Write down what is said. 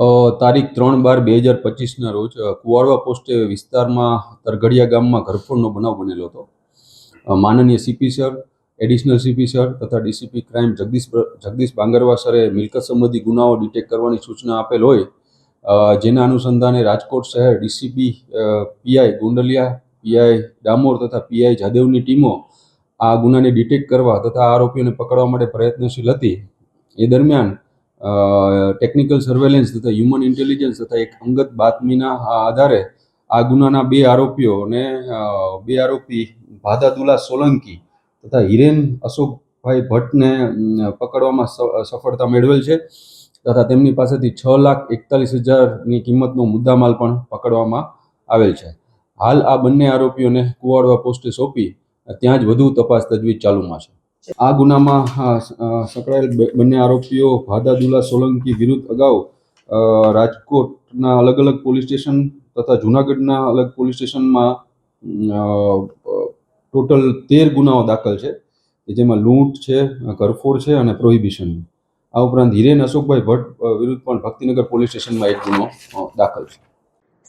તારીખ ત્રણ બાર બે હજાર પચીસના રોજ કુવાડવા પોસ્ટે વિસ્તારમાં તરઘડિયા ગામમાં ઘરફોડનો બનાવ બનેલો હતો. માનનીય CP sir additional CP sir તથા ડીસીપી ક્રાઇમ જગદીશ જગદીશ બાંગરવા સરે મિલકત સંબંધી ગુનાઓ ડિટેક્ટ કરવાની સૂચના આપેલ હોય જેના અનુસંધાને રાજકોટ શહેર DCP PI Gondaliya PI Damor તથા પીઆઈ જાદવની ટીમો આ ગુનાને ડિટેક્ટ કરવા તથા આરોપીઓને પકડવા માટે પ્રયત્નશીલ હતી. એ દરમિયાન ટેકનિકલ સર્વેલન્સ તથા હ્યુમન ઇન્ટેલિજન્સ તથા એક અંગત બાતમીના આધારે આ ગુનાના બે આરોપીઓને અને બે આરોપી ભાદાદુલા સોલંકી તથા હિરેન અશોકભાઈ ભટ્ટને પકડવામાં સફળતા મેળવેલ છે તથા તેમની પાસેથી છ લાખ એકતાલીસ હજારની કિંમતનો મુદ્દામાલ પણ પકડવામાં આવેલ છે. હાલ આ બંને આરોપીઓને કુવાડવા પોસ્ટે સોંપી, ત્યાં જ વધુ તપાસ તજવીજ ચાલુમાં છે. આ ગુનામાં સકળાયેલ બંને આરોપીઓ ભાદાદુલા સોલંકી વિરુદ્ધ અગાઉ રાજકોટના અલગ અલગ પોલીસ સ્ટેશન તથા જુનાગઢના અલગ પોલીસ સ્ટેશનમાં ટોટલ તેર ગુનાઓ દાખલ છે, કે જેમાં લૂંટ છે ઘરફોડ છે અને પ્રોહિબિશન. આ ઉપરાંત હિરેન અશોકભાઈ ભટ્ટ વિરુદ્ધ પણ ભક્તિનગર પોલીસ સ્ટેશનમાં એક ગુનો દાખલ છે.